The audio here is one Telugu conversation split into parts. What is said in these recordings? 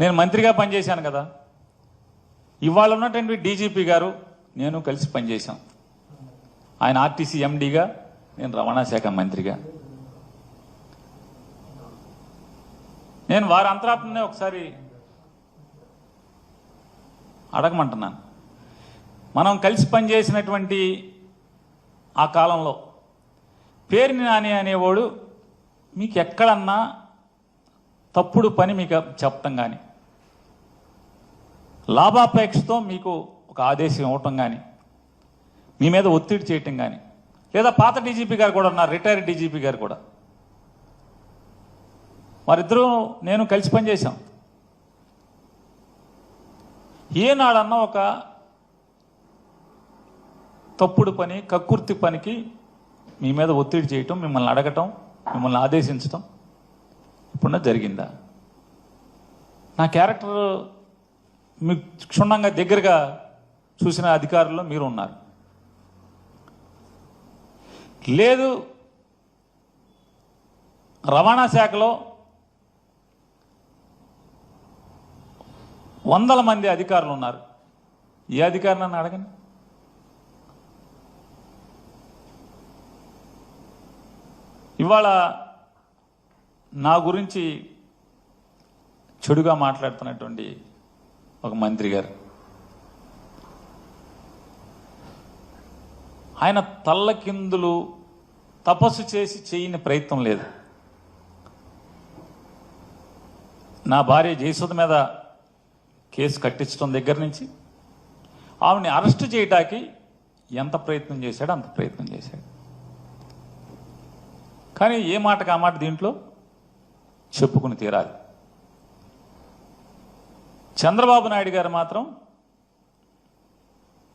నేను మంత్రిగా పనిచేశాను కదా. ఇవాళ ఉన్నటువంటి డీజీపీ గారు నేను కలిసి పనిచేశాం. ఆయన ఆర్టీసీ ఎండీగా నేను రవాణా శాఖ మంత్రిగా. నేను వారి అంతరాత్మనే ఒకసారి అడగమంటున్నాను. మనం కలిసి పనిచేసినటువంటి ఆ కాలంలో పేరుని నాని అనేవాడు మీకు ఎక్కడన్నా తప్పుడు పని మీకు చెప్పటం కానీ లాభాపేక్షతో మీకు ఒక ఆదేశం ఇవ్వటం కానీ మీ మీద ఒత్తిడి చేయటం కానీ లేదా పాత డీజీపీ గారు కూడా ఉన్నారు రిటైర్డ్ డీజీపీ గారు కూడా. వారిద్దరూ నేను కలిసి పనిచేశాం ఏనాడన్నా ఒక తప్పుడు పని కక్కుర్తి పనికి మీ మీద ఒత్తిడి చేయటం మిమ్మల్ని అడగటం మిమ్మల్ని ఆదేశించటం తప్పకుండా జరిగిందా? నా క్యారెక్టర్ మీకు క్షుణ్ణంగా దగ్గరగా చూసిన అధికారుల్లో మీరు ఉన్నారు లేదు రవాణా శాఖలో వందల మంది అధికారులు ఉన్నారు ఏ అధికారి నన్ను అడగండి? ఇవాళ నా గురించి చెడుగా మాట్లాడుతున్నటువంటి ఒక మంత్రి గారు. ఆయన తల్లకిందులు తపస్సు చేసి చేయని ప్రయత్నం లేదు. నా భార్య జయసుధ మీద కేసు కట్టించడం దగ్గర నుంచి ఆమెని అరెస్ట్ చేయటానికి ఎంత ప్రయత్నం చేశాడో అంత ప్రయత్నం చేశాడు. కానీ ఏ మాటకు ఆ మాట దీంట్లో? చెప్పుకుని తీరాలి. చంద్రబాబు నాయుడు గారు మాత్రం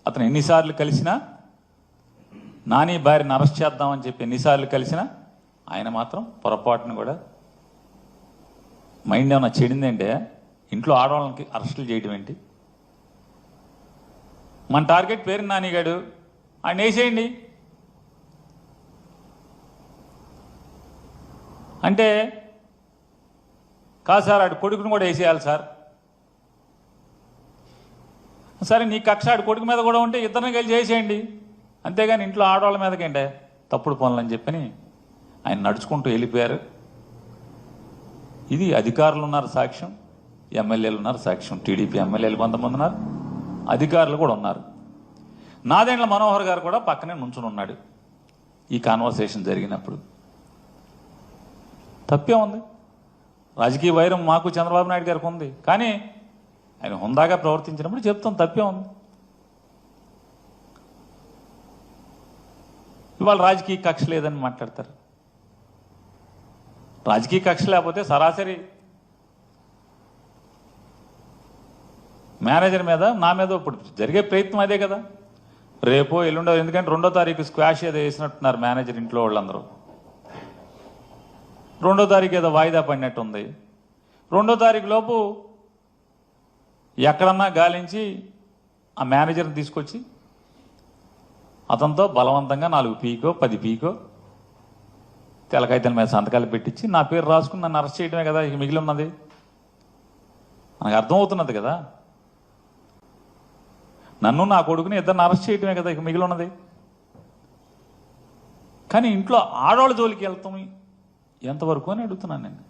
అతను ఎన్నిసార్లు కలిసినా నాని భార్యను అరెస్ట్ చేద్దామని చెప్పి ఎన్నిసార్లు కలిసినా ఆయన మాత్రం పొరపాటును కూడా మైండ్ ఏమైనా చెడిందంటే ఇంట్లో ఆడవాళ్ళకి అరెస్టులు చేయడం ఏంటి? మన టార్గెట్ పేరు నానిగాడు ఆయన వేసేయండి అంటే కాదు సార్ ఆడు కొడుకును కూడా వేసేయాలి సార్. సరే నీ కక్ష ఆడు కొడుకు మీద కూడా ఉంటే ఇద్దరిని కలిసి చేసేయండి అంతేగాని ఇంట్లో ఆడవాళ్ళ మీదకేంటే? తప్పుడు పనులు అని చెప్పని ఆయన నడుచుకుంటూ వెళ్ళిపోయారు. ఇది అధికారులు ఉన్నారు సాక్ష్యం ఎమ్మెల్యేలు ఉన్నారు సాక్ష్యం టీడీపీ ఎమ్మెల్యేలు కొంతమంది ఉన్నారు అధికారులు కూడా ఉన్నారు. నాదేండ్ల మనోహర్ గారు కూడా పక్కనే నుంచుని ఉన్నాడు ఈ కాన్వర్సేషన్ జరిగినప్పుడు. తప్పే ఉంది. రాజకీయ వైరం మాకు చంద్రబాబు నాయుడు గారికి ఉంది. కానీ ఆయన హుందాగా ప్రవర్తించినప్పుడు చెప్తాం తప్పే ఉంది. ఇవాళ రాజకీయ కక్ష లేదని మాట్లాడతారు. రాజకీయ కక్ష లేకపోతే సరాసరి మేనేజర్ మీద నా మీద ఇప్పుడు జరిగే ప్రయత్నం అదే కదా. రేపో ఎల్లుండో ఎందుకంటే రెండో తారీఖు స్క్వాష్ ఏదో వేసినట్టున్నారు మేనేజర్ ఇంట్లో వాళ్ళందరూ. రెండో తారీఖు ఏదో వాయిదా పడినట్టు ఉంది రెండో తారీఖు లోపు ఎక్కడన్నా గాలించి ఆ మేనేజర్ని తీసుకొచ్చి అతనితో బలవంతంగా నాలుగు పీకో పది పీకో తెలకాయితల మీద సంతకాలు పెట్టించి నా పేరు రాసుకుని నన్ను అరెస్ట్ చేయడమే కదా ఇక మిగిలి ఉన్నది. మనకు అర్థమవుతున్నది కదా. నన్ను నా కొడుకుని ఇద్దరిని అరెస్ట్ చేయడమే కదా ఇక మిగిలి ఉన్నది. కానీ ఇంట్లో ఆడవాళ్ళ జోలికి వెళ్తాం. ఎంతవరకు అని అడుగుతున్నాను నేను.